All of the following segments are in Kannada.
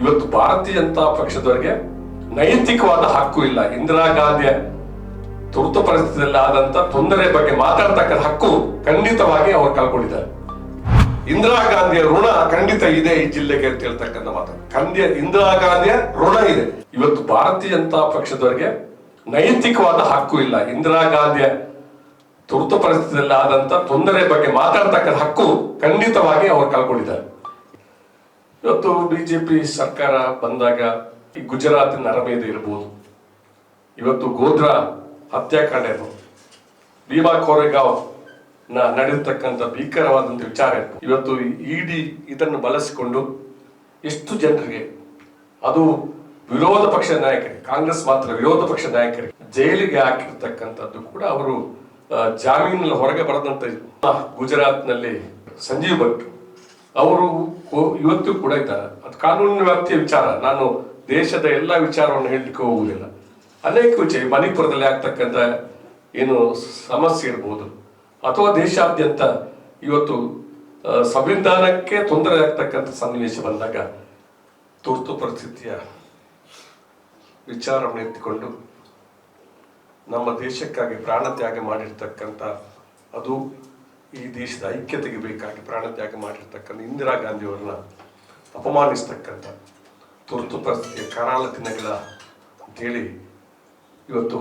ಇವತ್ತು ಭಾರತೀಯ ಜನತಾ ಪಕ್ಷದವರಿಗೆ ನೈತಿಕವಾದ ಹಕ್ಕು ಇಲ್ಲ. ಇಂದಿರಾ ಗಾಂಧಿಯ ತುರ್ತು ಪರಿಸ್ಥಿತಿಯಲ್ಲಿ ಆದಂತ ತೊಂದರೆ ಬಗ್ಗೆ ಮಾತಾಡ್ತಕ್ಕಂಥ ಹಕ್ಕು ಖಂಡಿತವಾಗಿ ಅವರು ಕಳ್ಕೊಂಡಿದ್ದಾರೆ. ಇಂದಿರಾ ಗಾಂಧಿಯ ಋಣ ಖಂಡಿತ ಇದೆ ಈ ಜಿಲ್ಲೆಗೆ ಅಂತ ಹೇಳ್ತಕ್ಕಂಥ ಮಾತು. ಖಂಡಿಯ ಇಂದಿರಾ ಗಾಂಧಿಯ ಋಣ ಇದೆ. ಇವತ್ತು ಭಾರತೀಯ ಜನತಾ ಪಕ್ಷದವರಿಗೆ ನೈತಿಕವಾದ ಹಕ್ಕು ಇಲ್ಲ. ಇಂದಿರಾ ಗಾಂಧಿಯ ತುರ್ತು ಪರಿಸ್ಥಿತಿಯಲ್ಲಿ ಆದಂತ ತೊಂದರೆ ಬಗ್ಗೆ ಮಾತಾಡ್ತಕ್ಕಂಥ ಹಕ್ಕು ಖಂಡಿತವಾಗಿ ಅವರು ಕಳ್ಕೊಂಡಿದ್ದಾರೆ. ಇವತ್ತು ಬಿಜೆಪಿ ಸರ್ಕಾರ ಬಂದಾಗ ಈ ಗುಜರಾತ್ ನರಮೇದ ಇರಬಹುದು ಇವತ್ತು ಗೋಧ್ರಾ ಹತ್ಯಾಕಾಂಡ ಇರ್ಬೋದು ಭೀಮಾ ಕೋರೆಗಾವ್ನ ನಡೆದಿರ್ತಕ್ಕಂಥ ಭೀಕರವಾದಂಥ ವಿಚಾರ. ಇವತ್ತು ಇಡಿ ಇದನ್ನು ಬಳಸಿಕೊಂಡು ಎಷ್ಟು ಜನರಿಗೆ ಅದು ವಿರೋಧ ಪಕ್ಷ ನಾಯಕರಿಗೆ, ಕಾಂಗ್ರೆಸ್ ಮಾತ್ರ ವಿರೋಧ ಪಕ್ಷ ನಾಯಕರಿಗೆ ಜೈಲಿಗೆ ಹಾಕಿರ್ತಕ್ಕಂಥದ್ದು ಕೂಡ ಅವರು ಜಾಮೀನಲ್ಲಿ ಹೊರಗೆ ಬರದಂತ ಗುಜರಾತ್ನಲ್ಲಿ ಸಂಜೀವ್ ಭಟ್ ಅವರು ಇವತ್ತು ಕೂಡ ಇದ್ದಾರೆ ಅದು ಕಾನೂನಿನ ವ್ಯಾಪ್ತಿಯ ವಿಚಾರ. ನಾನು ದೇಶದ ಎಲ್ಲ ವಿಚಾರವನ್ನು ಹೇಳಲಿಕ್ಕೆ ಹೋಗುವುದಿಲ್ಲ. ಅನೇಕ ವಿಚಾರ. ಮಣಿಪುರದಲ್ಲಿ ಆಗ್ತಕ್ಕಂಥ ಏನು ಸಮಸ್ಯೆ ಇರ್ಬೋದು, ಅಥವಾ ದೇಶಾದ್ಯಂತ ಇವತ್ತು ಸಂವಿಧಾನಕ್ಕೆ ತೊಂದರೆ ಆಗ್ತಕ್ಕಂಥ ಸನ್ನಿವೇಶ ಬಂದಾಗ ತುರ್ತು ಪರಿಸ್ಥಿತಿಯ ವಿಚಾರವನ್ನು ಎತ್ತಿಕೊಂಡು ನಮ್ಮ ದೇಶಕ್ಕಾಗಿ ಪ್ರಾಣ ತ್ಯಾಗ ಮಾಡಿರ್ತಕ್ಕಂಥ ಅದು ಈ ದೇಶದ ಐಕ್ಯತೆಗೆ ಬೇಕಾಗಿ ಪ್ರಾಣ ತ್ಯಾಗ ಮಾಡಿರ್ತಕ್ಕಂಥ ಇಂದಿರಾ ಗಾಂಧಿಯವರನ್ನ ಅಪಮಾನಿಸ್ತಕ್ಕಂಥ ತುರ್ತು ಪರಿಸ್ಥಿತಿಯ ಕರಾಲ ದಿನಗಳ ಅಂತೇಳಿ ಇವತ್ತು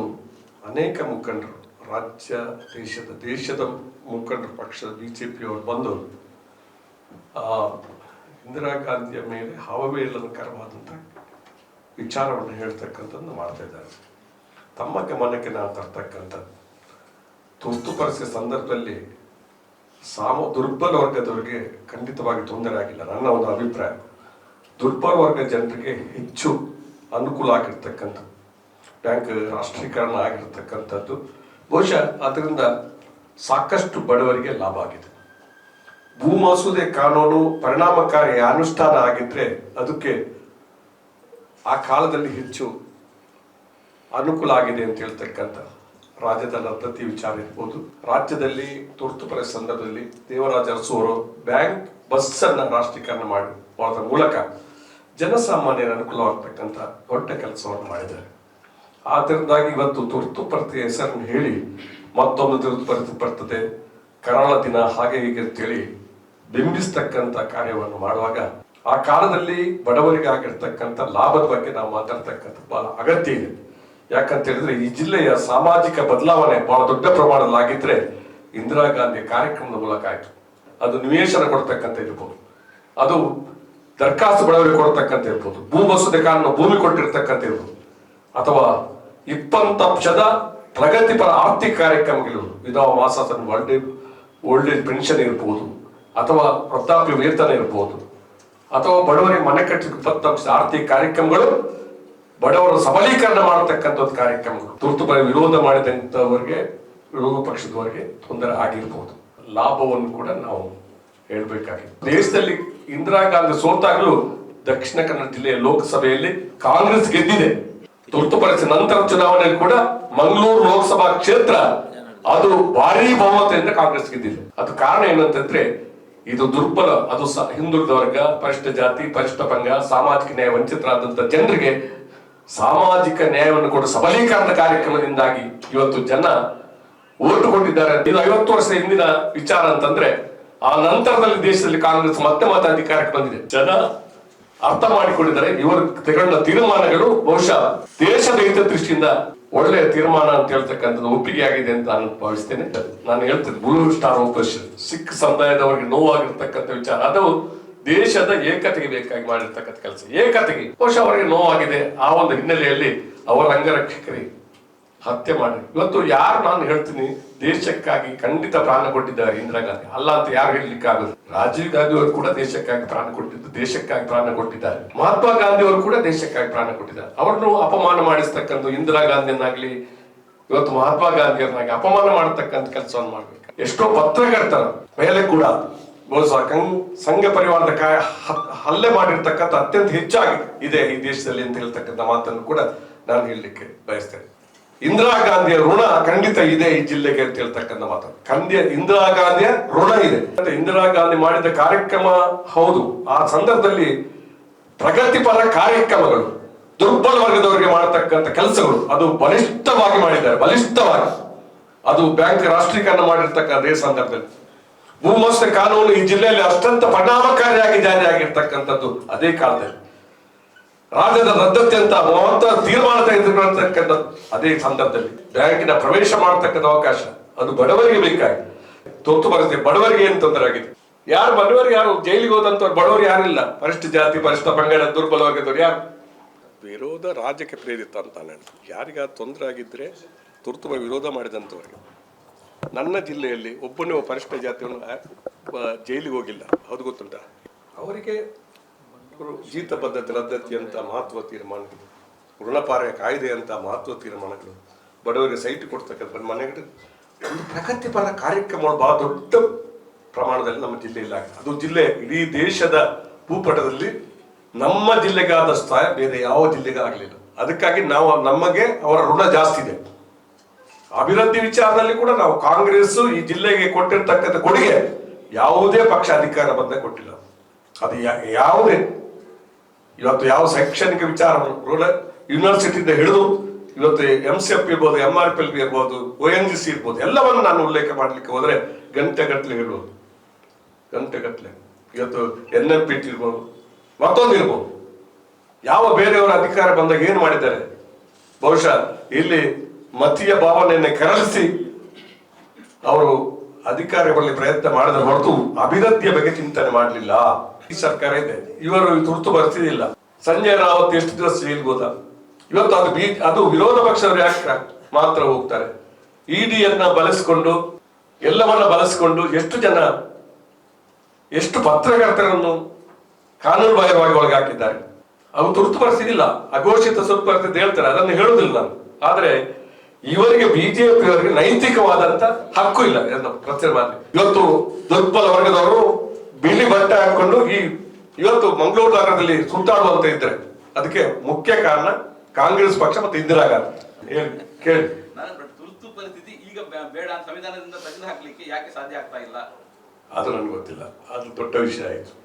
ಅನೇಕ ಮುಖಂಡರು ರಾಜ್ಯ ದೇಶದ ದೇಶದ ಮುಖಂಡರು ಪಕ್ಷದ ಬಿ ಜೆ ಪಿಯವರು ಬಂದು ಆ, ಇಂದಿರಾ ಗಾಂಧಿಯ ಮೇಲೆ ಹಾವವೇಲನಕರವಾದಂಥ ವಿಚಾರವನ್ನು ಹೇಳ್ತಕ್ಕಂಥದ್ದು ಮಾಡ್ತಾ ಇದ್ದಾರೆ. ತಮ್ಮ ಗಮನಕ್ಕೆ ನಾವು ತರ್ತಕ್ಕಂಥ ತುರ್ತು ಪರಿಸ್ಥಿತಿ ಸಂದರ್ಭದಲ್ಲಿ ಸಾಮ ದುರ್ಬಲ ವರ್ಗದವರಿಗೆ ಖಂಡಿತವಾಗಿ ತೊಂದರೆ ಆಗಿಲ್ಲ, ನನ್ನ ಒಂದು ಅಭಿಪ್ರಾಯ. ದುರ್ಬಲ ವರ್ಗ ಜನರಿಗೆ ಹೆಚ್ಚು ಅನುಕೂಲ ಆಗಿರ್ತಕ್ಕಂಥ ಬ್ಯಾಂಕ್ ರಾಷ್ಟ್ರೀಕರಣ ಆಗಿರ್ತಕ್ಕಂಥದ್ದು. ಬಹುಶಃ ಅದರಿಂದ ಸಾಕಷ್ಟು ಬಡವರಿಗೆ ಲಾಭ ಆಗಿದೆ. ಭೂ ಮಸೂದೆ ಕಾನೂನು ಪರಿಣಾಮಕಾರಿ ಅನುಷ್ಠಾನ ಆಗಿದ್ರೆ ಅದಕ್ಕೆ ಆ ಕಾಲದಲ್ಲಿ ಹೆಚ್ಚು ಅನುಕೂಲ ಆಗಿದೆ ಅಂತ ಹೇಳ್ತಕ್ಕಂಥ ರಾಜ್ಯದ ಲಭ್ಯತೆ ವಿಚಾರ ಇರ್ಬೋದು. ರಾಜ್ಯದಲ್ಲಿ, ತುರ್ತು ಪರಿಸ್ಥಿತಿ ಸಂದರ್ಭದಲ್ಲಿ ದೇವರಾಜ ಅರಸು ಅವರು ಬ್ಯಾಂಕ್ ಬಸ್ ಅನ್ನ ರಾಷ್ಟ್ರೀಕರಣ ಮಾಡಿ ಮಾಡೋದ್ರ ಮೂಲಕ ಜನಸಾಮಾನ್ಯರ ಅನುಕೂಲವಾಗ್ತಕ್ಕಂಥ ದೊಡ್ಡ ಕೆಲಸವನ್ನು ಮಾಡಿದ್ದಾರೆ. ಆದ್ದರಿಂದಾಗಿ ಇವತ್ತು ತುರ್ತು ಪರಿಸ್ಥಿತಿ ಹೆಸರನ್ನು ಹೇಳಿ, ಮತ್ತೊಂದು ತುರ್ತು ಪರಿಸ್ಥಿತಿ ಬರ್ತದೆ. ಕರಾಳ ದಿನ ಹಾಗೆ ಹೀಗೆ ಅಂತೇಳಿ ಬಿಂಬಿಸ್ತಕ್ಕಂಥ ಕಾರ್ಯವನ್ನು ಮಾಡುವಾಗ ಆ ಕಾಲದಲ್ಲಿ ಬಡವರಿಗೆ ಆಗಿರ್ತಕ್ಕಂಥ ಲಾಭದ ಬಗ್ಗೆ ನಾವು ಮಾತಾಡ್ತಕ್ಕಂಥ ಬಹಳ ಅಗತ್ಯ ಇದೆ. ಯಾಕಂತ ಹೇಳಿದ್ರೆ ಈ ಜಿಲ್ಲೆಯ ಸಾಮಾಜಿಕ ಬದಲಾವಣೆ ಬಹಳ ದೊಡ್ಡ ಪ್ರಮಾಣದಲ್ಲಿ ಆಗಿದ್ರೆ ಇಂದಿರಾ ಗಾಂಧಿ ಕಾರ್ಯಕ್ರಮದ ಮೂಲಕ ಆಯ್ತು. ಅದು ನಿವೇಶನ ಕೊಡ್ತಕ್ಕಂಥ ಇರ್ಬೋದು. ಅದು ದರಖಾಸ್ತು ಬಡವರಿಗೆ ಕೊಡ್ತಕ್ಕಂಥ ಇರ್ಬೋದು. ಭೂ ಮಸೂದೆ ಕಾನೂನು ಭೂಮಿ ಕೊಟ್ಟಿರ್ತಕ್ಕಂಥ ಇರ್ಬೋದು. ಅಥವಾ ಇಪ್ಪತ್ತಂಶದ ಪ್ರಗತಿಪರ ಆರ್ಥಿಕ ಕಾರ್ಯಕ್ರಮಗಳು ವಿಧವಾ ಮಾಸಾತನ ಒಳ್ಳೆ ಓಲ್ಡ್ ಏಜ್ ಪೆನ್ಷನ್ ಇರ್ಬೋದು. ಅಥವಾ ವೃದ್ಧಾಪ್ಯ ವೇತನ ಇರ್ಬೋದು. ಅಥವಾ ಬಡವರಿಗೆ ಮನೆ ಕಟ್ಟಿ ಇಪ್ಪತ್ತಂಶದ ಆರ್ಥಿಕ ಕಾರ್ಯಕ್ರಮಗಳು ಬಡವರ ಸಬಲೀಕರಣ ಮಾಡತಕ್ಕಂಥ ಕಾರ್ಯಕ್ರಮಗಳು ತುರ್ತು ವಿರೋಧ ಮಾಡಿದಂಥವರಿಗೆ, ವಿರೋಧ ಪಕ್ಷದವರಿಗೆ ತೊಂದರೆ ಆಗಿರಬಹುದು ಲಾಭವನ್ನು ಕೂಡ ನಾವು ಹೇಳಬೇಕಾಗಿದೆ. ದೇಶದಲ್ಲಿ ಇಂದಿರಾ ಗಾಂಧಿ ಸೋತಾಗಲೂ ದಕ್ಷಿಣ ಕನ್ನಡ ಜಿಲ್ಲೆಯ ಲೋಕಸಭೆಯಲ್ಲಿ ಕಾಂಗ್ರೆಸ್ ಗೆದ್ದಿದೆ. ತುರ್ತು ಪರಿಸ್ಥಿತಿ ನಂತರ ಚುನಾವಣೆಯಲ್ಲಿ ಕೂಡ ಮಂಗಳೂರು ಲೋಕಸಭಾ ಕ್ಷೇತ್ರ ಅದು ಭಾರಿ ಬಹುಮತದಿಂದ ಕಾಂಗ್ರೆಸ್ ಗೆದ್ದಿದೆ. ಅದು ಕಾರಣ ಏನಂತಂದ್ರೆ, ಇದು ದುರ್ಬಲ, ಅದು ಹಿಂದುಳಿದ ವರ್ಗ, ಪರಿಷ್ಠ ಜಾತಿ, ಪರಿಷ್ಠ ಪಂಗ, ಸಾಮಾಜಿಕ ನ್ಯಾಯ ವಂಚಿತರಾದಂತಹ ಜನರಿಗೆ ಸಾಮಾಜಿಕ ನ್ಯಾಯವನ್ನು ಕೊಡುವ ಸಬಲೀಕರಣ ಕಾರ್ಯಕ್ರಮದಿಂದಾಗಿ ಇವತ್ತು ಜನ ಓಟು ಕೊಟ್ಟಿದ್ದಾರೆ ಇದು ಐವತ್ತು ವರ್ಷ ಹಿಂದಿನ ವಿಚಾರ ಅಂತಂದ್ರೆ, ಆ ನಂತರದಲ್ಲಿ ದೇಶದಲ್ಲಿ ಕಾಂಗ್ರೆಸ್ ಮತ್ತೆ ಮತ್ತೆ ಅಧಿಕಾರಕ್ಕೆ ಬಂದಿದೆ. ಜನ ಅರ್ಥ ಮಾಡಿಕೊಂಡಿದ್ದಾರೆ. ಇವರು ತೆಗೊಂಡ ತೀರ್ಮಾನಗಳು ಬಹುಶಃ ದೇಶದ ಹಿತದೃಷ್ಟಿಯಿಂದ ಒಳ್ಳೆಯ ತೀರ್ಮಾನ ಅಂತ ಹೇಳ್ತಕ್ಕಂಥದ್ದು ಒಪ್ಪಿಗೆ ಆಗಿದೆ ಅಂತ ನಾನು ಭಾವಿಸ್ತೇನೆ. ನಾನು ಹೇಳ್ತೇನೆ ಬ್ಲೂ ಸ್ಟಾರ್ ಆಪರೇಷನ್ ಸಿಖ್ ಸಮುದಾಯದವರಿಗೆ ನೋವಾಗಿರ್ತಕ್ಕಂಥ ವಿಚಾರ. ಅದು ದೇಶದ ಏಕತೆಗೆ ಬೇಕಾಗಿ ಮಾಡಿರ್ತಕ್ಕಂಥ ಕೆಲಸ. ಏಕತೆಗೆ. ಬಹುಶಃ ಅವರಿಗೆ ನೋವಾಗಿದೆ. ಆ ಒಂದು ಹಿನ್ನೆಲೆಯಲ್ಲಿ ಅವರ ಅಂಗರಕ್ಷಕರಿ ಹತ್ಯೆ ಮಾಡಿ ಇವತ್ತು ಯಾರು ನಾನು ಹೇಳ್ತೀನಿ, ದೇಶಕ್ಕಾಗಿ ಖಂಡಿತ ಪ್ರಾಣ ಕೊಟ್ಟಿದ್ದಾರೆ ಇಂದಿರಾ ಗಾಂಧಿ. ಅಲ್ಲ ಅಂತ ಯಾರು ಹೇಳಲಿಕ್ಕೆ ಆಗುದು ರಾಜೀವ್ ಗಾಂಧಿ ಅವರು ಕೂಡ ದೇಶಕ್ಕಾಗಿ ಪ್ರಾಣ ಕೊಟ್ಟಿದ್ದು, ದೇಶಕ್ಕಾಗಿ ಪ್ರಾಣ ಕೊಟ್ಟಿದ್ದಾರೆ. ಮಹಾತ್ಮ ಗಾಂಧಿ ಅವರು ಕೂಡ ದೇಶಕ್ಕಾಗಿ ಪ್ರಾಣ ಕೊಟ್ಟಿದ್ದಾರೆ. ಅವರನ್ನು ಅಪಮಾನ ಮಾಡಿಸ್ತಕ್ಕಂಥ ಇಂದಿರಾ ಗಾಂಧಿಯನ್ನಾಗ್ಲಿ, ಇವತ್ತು ಮಹಾತ್ಮ ಗಾಂಧಿಯನ್ನಾಗಿ ಅಪಮಾನ ಮಾಡತಕ್ಕಂಥ ಕೆಲಸವನ್ನು ಮಾಡ್ಬೇಕು. ಎಷ್ಟೋ ಪತ್ರಕರ್ತರ, ಮೇಲೆ ಕೂಡ ಬಹುಶಃ ಸಂಘ ಪರಿವಾರದ ಕಾಯ ಹಲ್ಲೆ ಮಾಡಿರ್ತಕ್ಕಂಥ ಅತ್ಯಂತ ಹೆಚ್ಚಾಗಿ ಇದೆ ಈ ದೇಶದಲ್ಲಿ ಅಂತ ಹೇಳ್ತಕ್ಕಂಥ ಮಾತನ್ನು ಕೂಡ ನಾನು ಹೇಳಲಿಕ್ಕೆ ಬಯಸ್ತೇನೆ. ಇಂದಿರಾ ಗಾಂಧಿಯ ಋಣ ಖಂಡಿತ ಇದೆ ಈ ಜಿಲ್ಲೆಗೆ ಅಂತ ಹೇಳ್ತಕ್ಕಂಥ ಮಾತು. ಖಂಡಿತ ಇಂದಿರಾ ಗಾಂಧಿಯ ಋಣ ಇದೆ. ಇಂದಿರಾ ಗಾಂಧಿ ಮಾಡಿದ ಕಾರ್ಯಕ್ರಮ ಹೌದು. ಆ ಸಂದರ್ಭದಲ್ಲಿ ಪ್ರಗತಿಪರ ಕಾರ್ಯಕ್ರಮಗಳು, ದುರ್ಬಲ ವರ್ಗದವರಿಗೆ ಮಾಡತಕ್ಕಂಥ ಕೆಲಸಗಳು, ಅದು ಬಲಿಷ್ಠವಾಗಿ ಮಾಡಿದ್ದಾರೆ, ಬಲಿಷ್ಠವಾಗಿ. ಅದು ಬ್ಯಾಂಕ್ ರಾಷ್ಟ್ರೀಕರಣ ಮಾಡಿರ್ತಕ್ಕಂಥ ಸಂದರ್ಭದಲ್ಲಿ. ಭೂಮಸ್ತ ಕಾನೂನು ಈ ಜಿಲ್ಲೆಯಲ್ಲಿ ಅತ್ಯಂತ ಪರಿಣಾಮಕಾರಿಯಾಗಿ ಜಾರಿಯಾಗಿರ್ತಕ್ಕಂಥದ್ದು ಅದೇ ಕಾಲದಲ್ಲಿ. ರಾಜ್ಯದ ರದ್ದತಿ ಅಂತ ಮಹತ್ವ ತೀರ್ಮಾನ ತೆಗೆದುಕೊಳ್ಳತಕ್ಕಂಥದ್ದು ಅದೇ ಸಂದರ್ಭದಲ್ಲಿ. ಬ್ಯಾಂಕಿನ ಪ್ರವೇಶ ಮಾಡತಕ್ಕಂಥ ಅವಕಾಶ ಅದು ಬಡವರಿಗೆ ಬೇಕಾಗಿ ತೋತು ಬರುತ್ತೆ ಬಡವರಿಗೆ ಏನು ತೊಂದರೆ ಆಗಿದೆ? ಯಾರು ಬಡವರಿಗೆ ಯಾರು? ಜೈಲಿಗೆ ಹೋದಂತವ್ರು ಬಡವರು ಯಾರಿಲ್ಲ. ಪರಿಷ್ಠ ಜಾತಿ, ಪರಿಷ್ಠ ಪಂಗಡ, ದುರ್ಬಲ ವರ್ಗದವ್ರು ಯಾರು? ವಿರೋಧ ರಾಜ್ಯಕ್ಕೆ ಪ್ರೇರಿತ ಅಂತ ನಾನು ಯಾರಿಗ ತೊಂದರೆ ಆಗಿದ್ರೆ ತುರ್ತು ವಿರೋಧ ಮಾಡಿದಂಥವ್ರಿಗೆ. ನನ್ನ ಜಿಲ್ಲೆಯಲ್ಲಿ ಒಬ್ಬನೇ ಆ, ಬ- ಜೈಲಿಗೆ ಹೋಗಿಲ್ಲ. ಅದು ಗೊತ್ತುಂಟ? ಅವರಿಗೆ ಜೀತ ಪದ್ಧತಿ ರದ್ದತಿ ಅಂತ ಮಹತ್ವ ತೀರ್ಮಾನಗಳು ಋಣಪಾರ ಕಾಯ್ದೆ ಅಂತ ಮಹತ್ವ ತೀರ್ಮಾನಗಳು ಬಡವರಿಗೆ ಸೈಟ್ ಕೊಡ್ತಕ್ಕಂಥ ಮನೆಗಳು ಒಂದು ಪ್ರಗತಿಪರ ಕಾರ್ಯಕ್ರಮಗಳು ಬಹಳ ದೊಡ್ಡ ಪ್ರಮಾಣದಲ್ಲಿ ನಮ್ಮ ಜಿಲ್ಲೆಯಲ್ಲಿ ಆಗಿದೆ ಅದು ಜಿಲ್ಲೆ ಇಡೀ ದೇಶದ ಭೂಪಟದಲ್ಲಿ ನಮ್ಮ ಜಿಲ್ಲೆಗಾದ ಸ್ಥಾಯ ಬೇರೆ ಯಾವ ಜಿಲ್ಲೆಗೂ ಆಗಲಿಲ್ಲ. ಅದಕ್ಕಾಗಿ ನಾವು ನಮಗೆ ಅವರ ಋಣ ಜಾಸ್ತಿ ಇದೆ. ಅಭಿವೃದ್ಧಿ ವಿಚಾರದಲ್ಲಿ ಕೂಡ ನಾವು ಕಾಂಗ್ರೆಸ್ ಈ ಜಿಲ್ಲೆಗೆ ಕೊಟ್ಟಿರ್ತಕ್ಕಂಥ ಕೊಡುಗೆ ಯಾವುದೇ ಪಕ್ಷ ಅಧಿಕಾರ ಬಂದ ಕೊಟ್ಟಿಲ್ಲ. ಅದು ಯಾವುದೇ. ಇವತ್ತು ಯಾವ ಶೈಕ್ಷಣಿಕ ವಿಚಾರವನ್ನು ರೂರಲ್ ಯೂನಿವರ್ಸಿಟಿಯಿಂದ ಹಿಡಿದು ಇವತ್ತು ಎಂ ಸಿ ಎಫ್ ಇರ್ಬೋದು ಎಂ ಆರ್ ಪಿ ಎಲ್ ಇರ್ಬೋದು, ಒ ಎನ್ ಜಿ ಸಿ ಇರ್ಬೋದು, ಎಲ್ಲವನ್ನು ನಾನು ಉಲ್ಲೇಖ ಮಾಡಲಿಕ್ಕೆ ಹೋದರೆ ಗಂಟೆ ಗಟ್ಟಲೆ ಇರ್ಬೋದು ಗಂಟೆ ಗಟ್ಟಲೆ ಇವತ್ತು ಎನ್ ಎಂ ಪಿ ಟಿ ಇರ್ಬೋದು, ಮತ್ತೊಂದು ಇರ್ಬೋದು. ಯಾವ ಬೇರೆಯವರ ಅಧಿಕಾರ ಬಂದಾಗ ಏನು ಮಾಡಿದ್ದಾರೆ? ಬಹುಶಃ ಇಲ್ಲಿ ಮತೀಯ ಭಾವನೆಯನ್ನು ಕೆರಳಿಸಿ ಅವರು ಅಧಿಕಾರ ಪ್ರಯತ್ನ ಮಾಡಿದ ಹೊರತು ಅಭಿವೃದ್ಧಿಯ ಬಗ್ಗೆ ಚಿಂತನೆ ಮಾಡಲಿಲ್ಲ. ಈ ಸರ್ಕಾರ ಇದೆ. ಇವರು ತುರ್ತು ಬರ್ತಿದ್ದಿಲ್ಲ ಸಂಜಯ್ ರಾವತ್ ಎಷ್ಟು ದಿವಸ ಜೈಲ್ ಹೋದ? ಇವತ್ತು ಅದು ಬಿ, ಅದು ವಿರೋಧ ಪಕ್ಷದವರು ಯಾಕೆ ಮಾತ್ರ ಹೋಗ್ತಾರೆ. ಇಡಿಯನ್ನ ಬಳಸಿಕೊಂಡು ಎಲ್ಲವನ್ನ ಬಳಸಿಕೊಂಡು ಎಷ್ಟು ಜನ, ಎಷ್ಟು ಪತ್ರಕರ್ತರನ್ನು ಕಾನೂನು ಬಾಹಿರವಾಗಿ ಒಳಗಾಕಿದ್ದಾರೆ ಅವು ತುರ್ತು ಪರಿಸ್ಥಿತಿ ಇಲ್ಲ. ಅಘೋಷಿತ ತುರ್ತು ಪರಿಸ್ಥಿತಿ ಹೇಳ್ತಾರೆ. ಅದನ್ನು ಹೇಳುದಿಲ್ಲ ನಾನು. ಆದ್ರೆ ಇವರಿಗೆ ಬಿಜೆಪಿ ಅವರಿಗೆ ನೈತಿಕವಾದಂತ ಹಕ್ಕು ಇಲ್ಲ. ಪ್ರಚಾರ ಮಾಡಿ. ಇವತ್ತು ದುರ್ಬಲ ವರ್ಗದವರು ಬಿಳಿ ಬಟ್ಟೆ ಹಾಕೊಂಡು ಈ ಇವತ್ತು ಮಂಗಳೂರು ನಗರದಲ್ಲಿ ಸುತ್ತಾಡುವಂತ ಇದ್ರೆ ಅದಕ್ಕೆ ಮುಖ್ಯ ಕಾರಣ ಕಾಂಗ್ರೆಸ್ ಪಕ್ಷ ಮತ್ತು ಇಂದಿರಾ ಗಾಂಧಿ. ಹೇಳಿ ಕೇಳಿ. ತುರ್ತು ಪರಿಸ್ಥಿತಿ ಈಗ ಬೇಡ ಸಂವಿಧಾನದಿಂದ ತೆಗೆದು ಹಾಕ್ಲಿಕ್ಕೆ ಯಾಕೆ ಸಾಧ್ಯ ಆಗ್ತಾ ಇಲ್ಲ? ಅದು ನನಗೆ ಗೊತ್ತಿಲ್ಲ. ಅದು ದೊಡ್ಡ ವಿಷಯ ಆಯಿತು.